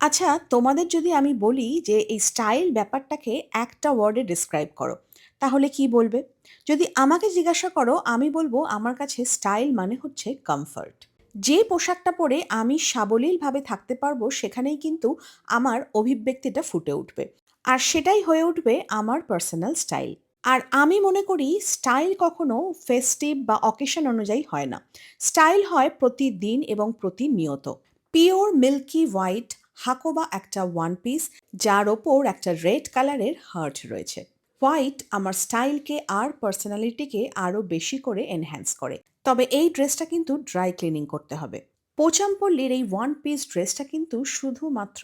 আচ্ছা, তোমাদের যদি আমি বলি যে এই স্টাইল ব্যাপারটাকে একটা ওয়ার্ডে ডেসক্রাইব করো, তাহলে কি বলবে? যদি আমাকে জিজ্ঞাসা করো, আমি বলব আমার কাছে স্টাইল মানে হচ্ছে কমফর্ট। যে পোশাকটা পরে আমি সাবলীলভাবে থাকতে পারব, সেখানেই কিন্তু আমার অভিব্যক্তিটা ফুটে উঠবে। আর সেটাই হয়ে উঠবে আমার পার্সোনাল স্টাইল। আর আমি মনে করি স্টাইল কখনো ফেস্টিভ বা অকেশন অনুযায়ী হয় না। স্টাইল হয় প্রতিদিন এবং প্রতিনিয়ত। পিওর মিল্কি হোয়াইট হাকোবা একটা ওয়ান পিস যার ওপর একটা রেড কালারের হার্ট রয়েছে। হোয়াইট আমার স্টাইলকে আর পার্সোনালিটিকে আরও বেশি করে এনহ্যান্স করে। তবে এই ড্রেসটা কিন্তু ড্রাই ক্লিনিং করতে হবে। পোচামপল্লির এই ওয়ান পিস ড্রেসটা কিন্তু শুধুমাত্র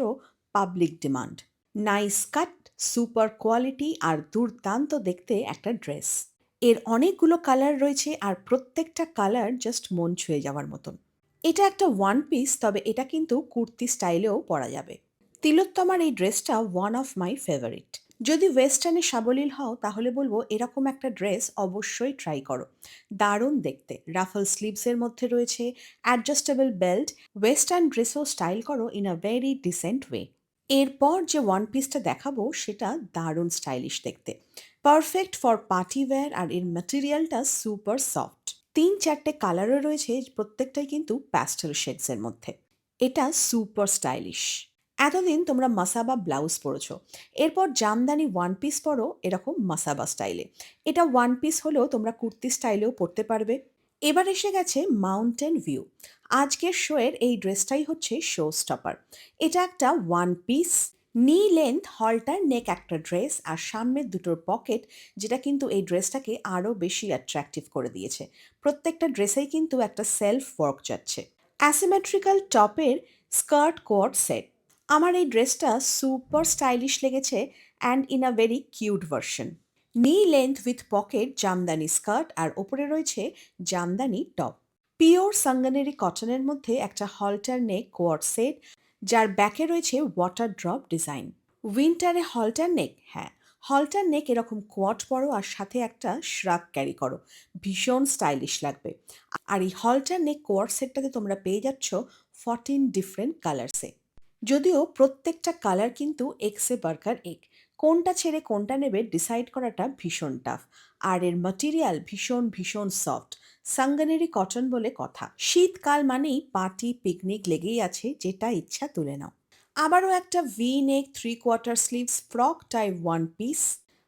public demand nice cut super quality আর দুর্দান্ত দেখতে একটা ড্রেস এর অনেকগুলো কালার রয়েছে আর প্রত্যেকটা কালার জাস্ট মন ছুঁয়ে যাওয়ার মতন। এটা একটা ওয়ান পিস তবে এটা কিন্তু কুর্তি স্টাইলেও পরা যাবে। তিলোত্তমার এই ড্রেসটা ওয়ান অফ মাই ফেভারিট যদি ওয়েস্টার্নে সাবলীল হও, তাহলে বলব এরকম একটা ড্রেস অবশ্যই ট্রাই করো। দারুণ দেখতে। রাফল স্লিভসের মধ্যে রয়েছে অ্যাডজাস্টেবল বেল্ট ওয়েস্টার্ন ড্রেসও স্টাইল করো in a very decent way এরপর যে ওয়ান পিসটা দেখাবো, সেটা দারুণ স্টাইলিশ দেখতে। পারফেক্ট ফর পার্টি ওয়্যার আর এর ম্যাটেরিয়ালটা সুপার সফট তিন চারটে কালারও রয়েছে প্রত্যেকটাই কিন্তু প্যাস্টেল শেডসের মধ্যে। এটা সুপার স্টাইলিশ এতদিন তোমরা মাসাবা ব্লাউজ পরেছ। এরপর জামদানি ওয়ান পিস পরো, এরকম মাসাবা স্টাইলে এটা ওয়ান পিস হলেও তোমরা কুর্তি স্টাইলেও পরতে পারবে। এবার এসে গেছে মাউন্টেন ভিউ আজকের শোয়ের এই ড্রেসটাই হচ্ছে শো স্টপার এটা একটা one piece knee length halter neck একটা ড্রেস আর সামনের দুটোর পকেট যেটা কিন্তু এই ড্রেসটাকে আরও বেশি অ্যাট্রাকটিভ করে দিয়েছে। প্রত্যেকটা ড্রেসেই কিন্তু একটা সেলফ ওয়ার্ক যাচ্ছে। অ্যাসিমেট্রিক্যাল টপের স্কার্ট কোয়ার্ড সেট আমার এই ড্রেসটা সুপার স্টাইলিশ লেগেছে and in a very cute version knee length with pocket Jamdani skirt আর ওপরে রয়েছে জামদানি টপ পিওর সাঙ্গানেরি কটনের মধ্যে একটা হলটার নেক কোয়ার্ড সেট যার ব্যাকে রয়েছে ওয়াটার ড্রপ ডিজাইন উইন্টারে হলটার নেক হ্যাঁ হলটার নেক এরকম কোয়াট পরো আর সাথে একটা শ্রাক ক্যারি করো। ভীষণ স্টাইলিশ লাগবে। আর এই হলটার নেক কোয়াট সেটটাতে তোমরা পেয়ে যাচ্ছ ফর্টিন ডিফারেন্ট কালার্সে যদিও প্রত্যেকটা কালার কিন্তু এক্সে বার্কার এক। কোনটা ছেড়ে কোনটা নেবে ডিসাইড করাটা ভীষণ টাফ আর এর মাটিরিয়াল ভীষণ ভীষণ সফট সাঙ্গানেরি কটন বলে কথা। শীতকাল মানেই পার্টি পিকনিক লেগেই আছে, যেটা ইচ্ছা তুলে নাও। আবারও একটা V neck three quarter sleeves frock type one piece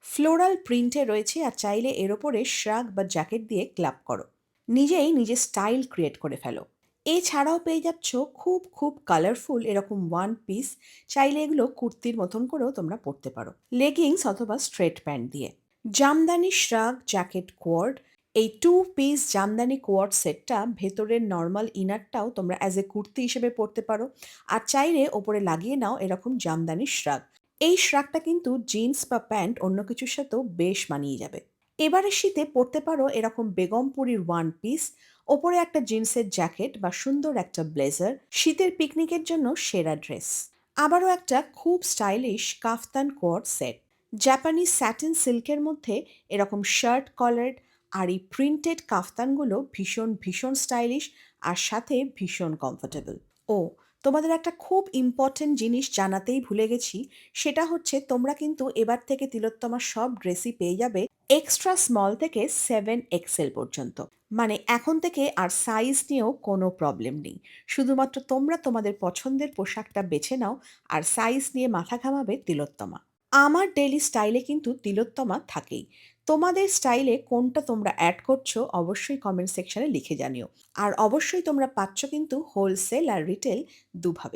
floral প্রিন্টে রয়েছে, আর চাইলে এর ওপরে শ্রাগ বা জ্যাকেট দিয়ে ক্লাব করো। নিজেই নিজের স্টাইল ক্রিয়েট করে ফেলো। এছাড়াও পেয়ে যাচ্ছ খুব খুব কালারফুল এরকম ওয়ান পিস চাইলে এগুলো কুর্তির মতন করেও তোমরা পরতে পারো। লেগিংস অথবা স্ট্রেট প্যান্ট দিয়ে। জামদানি শ্রাগ জ্যাকেট কোয়ার্ড এই টু পিস জামদানি কোয়ার্ড সেটটা ভেতরের নর্মাল ইনারটাও তোমরা অ্যাজ এ কুর্তি হিসেবে পরতে পারো। আর চাইলে ওপরে লাগিয়ে নাও এরকম জামদানি শ্রাগ। এই শ্রাগটা কিন্তু জিন্স বা প্যান্ট অন্য কিছুর সাথেও বেশ মানিয়ে যাবে। এবারে শীতে পরতে পারো এরকম বেগমপুরীর ওয়ান পিস ওপরে একটা জিন্সের জ্যাকেট বা সুন্দর একটা ব্লেজার শীতের পিকনিকের জন্য সেরা ড্রেস আবারও একটা খুব stylish kaftan co-ord set. Japanese satin সিল্কের মধ্যে এরকম শার্ট কলার্ড আর এই প্রিন্টেড কাফতানগুলো ভীষণ ভীষণ স্টাইলিশ আর সাথে ভীষণ কমফোর্টেবল ও, তোমাদের একটা খুব ইম্পর্টেন্ট জিনিস জানাতেই ভুলে গেছি, সেটা হচ্ছে তোমরা কিন্তু এবার থেকে তিলোত্তমার সব ড্রেসই পেয়ে যাবে এক্সট্রা স্মল থেকে সেভেন এক্সেল পর্যন্ত। মানে এখন থেকে আর সাইজ নিয়েও কোনো প্রবলেম নেই। শুধুমাত্র তোমরা তোমাদের পছন্দের পোশাকটা বেছে নাও আর সাইজ নিয়ে মাথা ঘামাবে তিলোত্তমা। আমার ডেলি স্টাইলে কিন্তু তিলোত্তমা থাকেই। তোমাদের স্টাইলে কোনটা তোমরা অ্যাড করছ অবশ্যই কমেন্ট সেকশানে লিখে জানিও। আর অবশ্যই তোমরা পাচ্ছ কিন্তু হোলসেল আর রিটেল দুভাবে